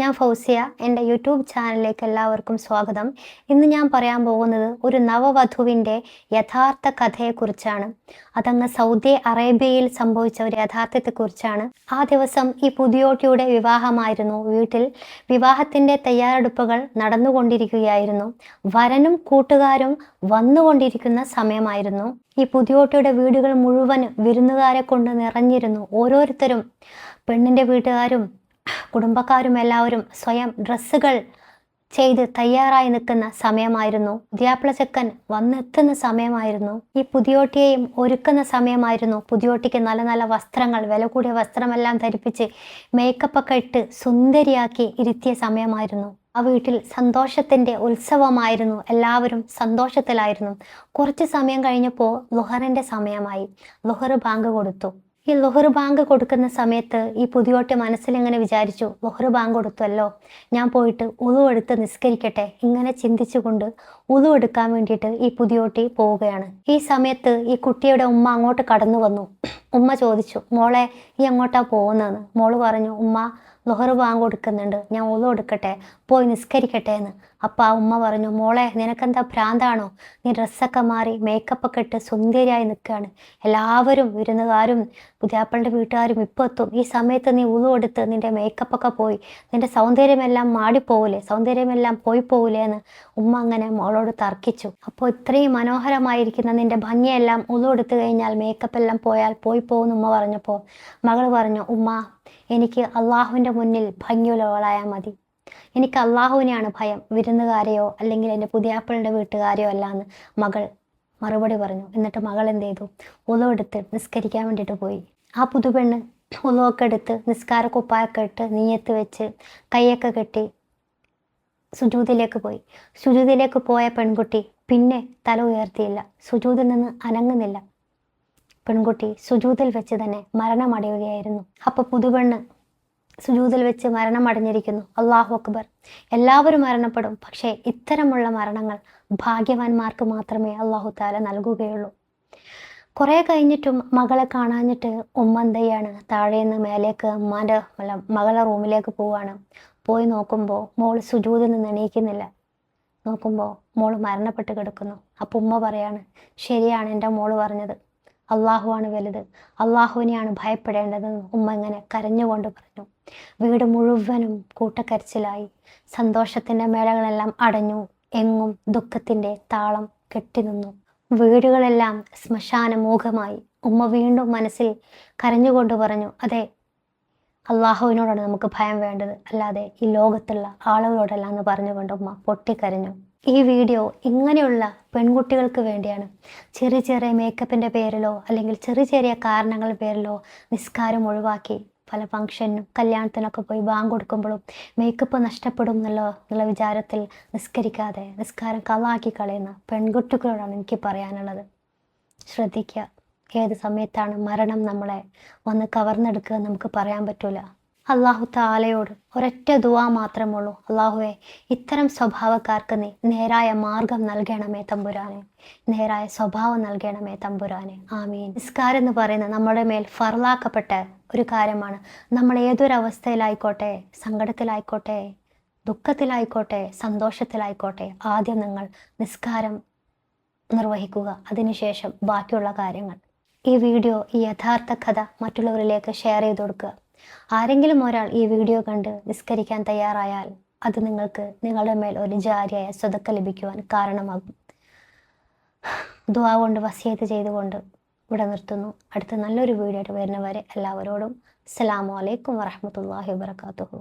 ഞാൻ ഫൗസിയ എന്റെ യൂട്യൂബ് ചാനലിലേക്ക് എല്ലാവർക്കും സ്വാഗതം. ഇന്ന് ഞാൻ പറയാൻ പോകുന്നത് ഒരു നവവധുവിന്റെ യഥാർത്ഥ കഥയെക്കുറിച്ചാണ്. അതങ്ങ് സൗദി അറേബ്യയിൽ സംഭവിച്ച ഒരു യഥാർത്ഥത്തെക്കുറിച്ചാണ്. ആ ദിവസം ഈ പുതിയോട്ടിയുടെ വിവാഹമായിരുന്നു. വീട്ടിൽ വിവാഹത്തിന്റെ തയ്യാറെടുപ്പുകൾ നടന്നുകൊണ്ടിരിക്കുകയായിരുന്നു. വരനും കൂട്ടുകാരും വന്നുകൊണ്ടിരിക്കുന്ന സമയമായിരുന്നു. ഈ പുതിയോട്ടിയുടെ വീടുകൾ മുഴുവൻ വിരുന്നുകാരെ കൊണ്ട് നിറഞ്ഞിരുന്നു. ഓരോരുത്തരും പെണ്ണിന്റെ വീട്ടുകാരും കുടുംബക്കാരും എല്ലാവരും സ്വയം ഡ്രസ്സുകൾ ചെയ്ത് തയ്യാറായി നിൽക്കുന്ന സമയമായിരുന്നു. ദിയാപ്പിള ചെക്കൻ വന്നെത്തുന്ന സമയമായിരുന്നു. ഈ പുതിയോട്ടിയെയും ഒരുക്കുന്ന സമയമായിരുന്നു. പുതിയോട്ടിക്ക് നല്ല നല്ല വസ്ത്രങ്ങൾ വില കൂടിയ വസ്ത്രമെല്ലാം ധരിപ്പിച്ച് മേക്കപ്പൊക്കെ ഇട്ട് സുന്ദരിയാക്കി ഇരുത്തിയ സമയമായിരുന്നു. ആ വീട്ടിൽ സന്തോഷത്തിന്റെ ഉത്സവമായിരുന്നു. എല്ലാവരും സന്തോഷത്തിലായിരുന്നു. കുറച്ച് സമയം കഴിഞ്ഞപ്പോൾ ലുഹറിന്റെ സമയമായി. ലുഹർ ബാങ്ക് കൊടുത്തു. ഈ ലുഹർ ബാങ്ക് കൊടുക്കുന്ന സമയത്ത് ഈ പുതിയോട്ടി മനസ്സിലിങ്ങനെ വിചാരിച്ചു ലുഹർ ബാങ്ക് കൊടുത്തല്ലോ ഞാൻ പോയിട്ട് ഉളു എടുത്ത് നിസ്കരിക്കട്ടെ ഇങ്ങനെ ചിന്തിച്ചുകൊണ്ട് ഉളു എടുക്കാൻ വേണ്ടിയിട്ട് ഈ പുതിയോട്ടി പോവുകയാണ്. ഈ സമയത്ത് ഈ കുട്ടിയുടെ ഉമ്മ അങ്ങോട്ട് കടന്നു വന്നു ഉമ്മ ചോദിച്ചു മോളെ ഈ അങ്ങോട്ടാ പോകുന്നതെന്ന്? മോൾ പറഞ്ഞു ഉമ്മ ലുഹർ ബാങ്ക് കൊടുക്കുന്നുണ്ട്. ഞാൻ ഉളു കൊടുക്കട്ടെ. പോയി നിസ്കരിക്കട്ടെ എന്ന്. അപ്പം ആ ഉമ്മ പറഞ്ഞു മോളെ നിനക്കെന്താ ഭ്രാന്താണോ? നീ ഡ്രസ്സൊക്കെ മാറി മേക്കപ്പ് ഒക്കെ ഇട്ട് സുന്ദരിയായി നിൽക്കുകയാണ് എല്ലാവരും വിരുന്നുകാരും പുതിയാപ്പളുടെ വീട്ടുകാരും ഇപ്പോൾ എത്തും. ഈ സമയത്ത് നീ ഉളു കൊടുത്ത് നിന്റെ മേക്കപ്പൊക്കെ പോയി നിന്റെ സൗന്ദര്യമെല്ലാം മാടിപ്പോവില്ലേ സൗന്ദര്യമെല്ലാം പോയി പോവില്ലേ എന്ന് ഉമ്മ അങ്ങനെ മോളോട് തർക്കിച്ചു. അപ്പോൾ ഇത്രയും മനോഹരമായിരിക്കുന്ന നിന്റെ ഭംഗിയെല്ലാം ഉളു കൊടുത്തു കഴിഞ്ഞാൽ മേക്കപ്പ് എല്ലാം പോയാൽ പോയി പോകുമെന്ന് ഉമ്മ പറഞ്ഞപ്പോൾ മകൾ പറഞ്ഞു ഉമ്മ എനിക്ക് അള്ളാഹുവിന്റെ മുന്നിൽ ഭംഗിയുള്ളവളായാൽ മതി. എനിക്ക് അള്ളാഹുവിനെയാണ് ഭയം. വിരുന്നുകാരെയോ അല്ലെങ്കിൽ എന്റെ പുതിയാപ്പിളുടെ വീട്ടുകാരെയോ അല്ല എന്ന് മകൾ മറുപടി പറഞ്ഞു. എന്നിട്ട് മകൾ എന്ത് ചെയ്തു? ഉളവെടുത്ത് നിസ്കരിക്കാൻ വേണ്ടിയിട്ട് പോയി. ആ പുതുപെണ്ണ് ഉളവൊക്കെ എടുത്ത് നിസ്കാര കുപ്പായൊക്കെ ഇട്ട് നീയത്ത് വെച്ച് കൈയൊക്കെ കെട്ടി സുജൂതിലേക്ക് പോയി. സുജൂതിലേക്ക് പോയ പെൺകുട്ടി പിന്നെ തല ഉയർത്തിയില്ല. സുജൂതിൽ നിന്ന് അനങ്ങുന്നില്ല. പെൺകുട്ടി സുജൂതിൽ വെച്ച് തന്നെ മരണമടയുകയായിരുന്നു. അപ്പോൾ പുതുപെണ്ണ് സുജൂതിൽ വെച്ച് മരണമടഞ്ഞിരിക്കുന്നു. അള്ളാഹു അക്ബർ. എല്ലാവരും മരണപ്പെടും. പക്ഷേ ഇത്തരമുള്ള മരണങ്ങൾ ഭാഗ്യവാന്മാർക്ക് മാത്രമേ അള്ളാഹു താല നൽകുകയുള്ളൂ. കുറേ കഴിഞ്ഞിട്ടും മകളെ കാണാഞ്ഞിട്ട് ഉമ്മന്തയാണ് താഴെ താഴേന്ന് മേലേക്ക് ഉമ്മാന്റെ മകളെ റൂമിലേക്ക് പോവാണ്. പോയി നോക്കുമ്പോൾ മോൾ സുജൂതിൽ നിന്ന് എണീക്കുന്നില്ല. നോക്കുമ്പോൾ മോൾ മരണപ്പെട്ട് കിടക്കുന്നു. അപ്പോൾ ഉമ്മ പറയാണ് ശരിയാണ് എന്റെ മോൾ പറഞ്ഞത്. അള്ളാഹുവാണ് വലുത്. അള്ളാഹുവിനെയാണ് ഭയപ്പെടേണ്ടതെന്ന് ഉമ്മ ഇങ്ങനെ കരഞ്ഞുകൊണ്ട് പറഞ്ഞു. വീട് മുഴുവനും കൂട്ടക്കരച്ചിലായി. സന്തോഷത്തിന്റെ മേളകളെല്ലാം അടഞ്ഞു. എങ്ങും ദുഃഖത്തിന്റെ താളം കെട്ടിനിന്നു. വീടുകളെല്ലാം ശ്മശാനമൂഖമായി. ഉമ്മ വീണ്ടും മനസ്സിൽ കരഞ്ഞുകൊണ്ട് പറഞ്ഞു അതെ അള്ളാഹുവിനോടാണ് നമുക്ക് ഭയം വേണ്ടത്. അല്ലാതെ ഈ ലോകത്തുള്ള ആളുകളോടല്ല എന്ന് പറഞ്ഞുകൊണ്ട് ഉമ്മ പൊട്ടിക്കരഞ്ഞു. ഈ വീഡിയോ ഇങ്ങനെയുള്ള പെൺകുട്ടികൾക്ക് വേണ്ടിയാണ്. ചെറിയ ചെറിയ മേക്കപ്പിന്റെ പേരിലോ അല്ലെങ്കിൽ ചെറിയ ചെറിയ കാരണങ്ങളുടെ പേരിലോ നിസ്കാരം ഒഴിവാക്കി പല ഫംഗ്ഷനും കല്യാണത്തിനൊക്കെ പോയി ബാങ്ക് കൊടുക്കുമ്പോഴും മേക്കപ്പ് നഷ്ടപ്പെടും എന്നുള്ള എന്നുള്ള വിചാരത്തിൽ നിസ്കരിക്കാതെ നിസ്കാരം കളാക്കി കളയുന്ന പെൺകുട്ടികളോടാണ് എനിക്ക് പറയാനുള്ളത്. ശ്രദ്ധിക്കുക ഏത് സമയത്താണ് മരണം നമ്മളെ വന്ന് കവർന്നെടുക്കുക നമുക്ക് പറയാൻ പറ്റില്ല അള്ളാഹു താലയോട് ഒരൊറ്റ ദുവാ മാത്രമുള്ളൂ. അള്ളാഹുവെ ഇത്തരം സ്വഭാവക്കാർക്ക് നീ നേരായ മാർഗം നൽകണമേ തമ്പുരാനെ. നേരായ സ്വഭാവം നൽകണമേ തമ്പുരാനെ. ആമീൻ. നിസ്കാരം എന്ന് പറയുന്നത് നമ്മുടെ മേൽ ഫർലാക്കപ്പെട്ട ഒരു കാര്യമാണ്. നമ്മൾ ഏതൊരവസ്ഥയിലായിക്കോട്ടെ സങ്കടത്തിലായിക്കോട്ടെ ദുഃഖത്തിലായിക്കോട്ടെ സന്തോഷത്തിലായിക്കോട്ടെ ആദ്യം നിങ്ങൾ നിസ്കാരം നിർവഹിക്കുക. അതിനുശേഷം ബാക്കിയുള്ള കാര്യങ്ങൾ. ഈ വീഡിയോ ഈ യഥാർത്ഥ കഥ മറ്റുള്ളവരിലേക്ക് ഷെയർ ചെയ്ത് കൊടുക്കുക. ആരെങ്കിലും ഒരാൾ ഈ വീഡിയോ കണ്ട് നിസ്കരിക്കാൻ തയ്യാറായാൽ അത് നിങ്ങൾക്ക് നിങ്ങളുടെ മേൽ ഒരു ജാരിയായ സ്വതക്ക ലഭിക്കുവാൻ കാരണമാകും. ദുവാ കൊണ്ട് വസിയത്ത് ചെയ്തുകൊണ്ട് ഇവിടെ നിർത്തുന്നു. അടുത്ത നല്ലൊരു വീഡിയോ ആയിട്ട് വരുന്നവരെ എല്ലാവരോടും അസ്സലാമു അലൈക്കും വറഹമത്തല്ലാഹി വാബർക്കാത്തുഹു